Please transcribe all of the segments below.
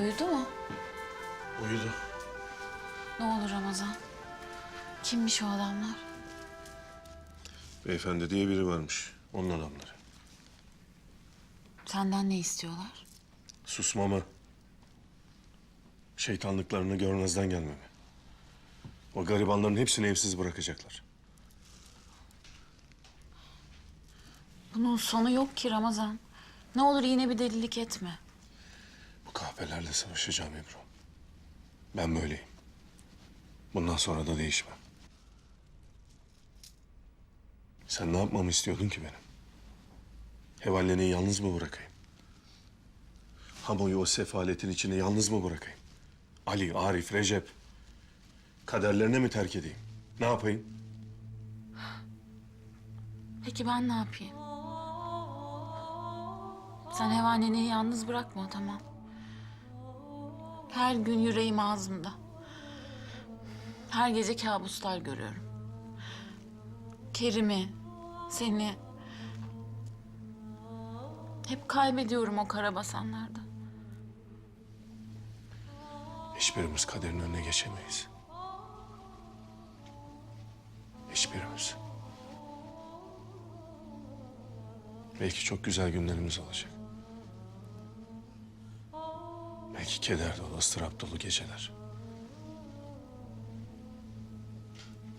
Uyudu mu? Uyudu. Ne olur Ramazan. Kimmiş o adamlar? Beyefendi diye biri varmış. Onun adamları. Senden ne istiyorlar? Susmamı. Şeytanlıklarını görmezden gelmemi. O garibanların hepsini evsiz bırakacaklar. Bunun sonu yok ki Ramazan. Ne olur yine bir delilik etme. Bu kahpelerle savaşacağım Ebru. Ben böyleyim. Bundan sonra da değişmem. Sen ne yapmamı istiyordun ki benim? Hevalleneyi yalnız mı bırakayım? Hamo'yu o sefaletin içine yalnız mı bırakayım? Ali, Arif, Recep. Kaderlerine mi terk edeyim? Ne yapayım? Peki ben ne yapayım? Sen hevaneni yalnız bırakma tamam. Her gün yüreğim ağzımda. Her gece kabuslar görüyorum. Kerim'i, seni. Hep kaybediyorum o karabasanlarda. Hiçbirimiz kaderin önüne geçemeyiz. Hiçbirimiz. Belki çok güzel günlerimiz olacak. Belki keder dolu, ıstırap dolu geceler.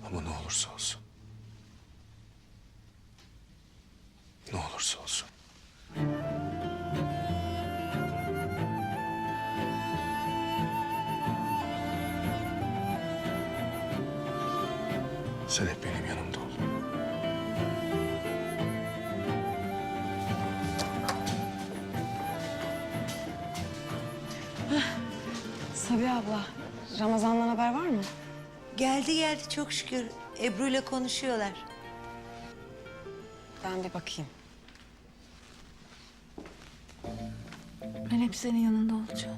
Ama ne olursa olsun. Ne olursa olsun. Sen hep benim yanımda Sabiha abla, Ramazan'dan haber var mı? Geldi geldi çok şükür. Ebru ile konuşuyorlar. Ben bir bakayım. Ben hep senin yanında olacağım.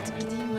Artık gideyim ben.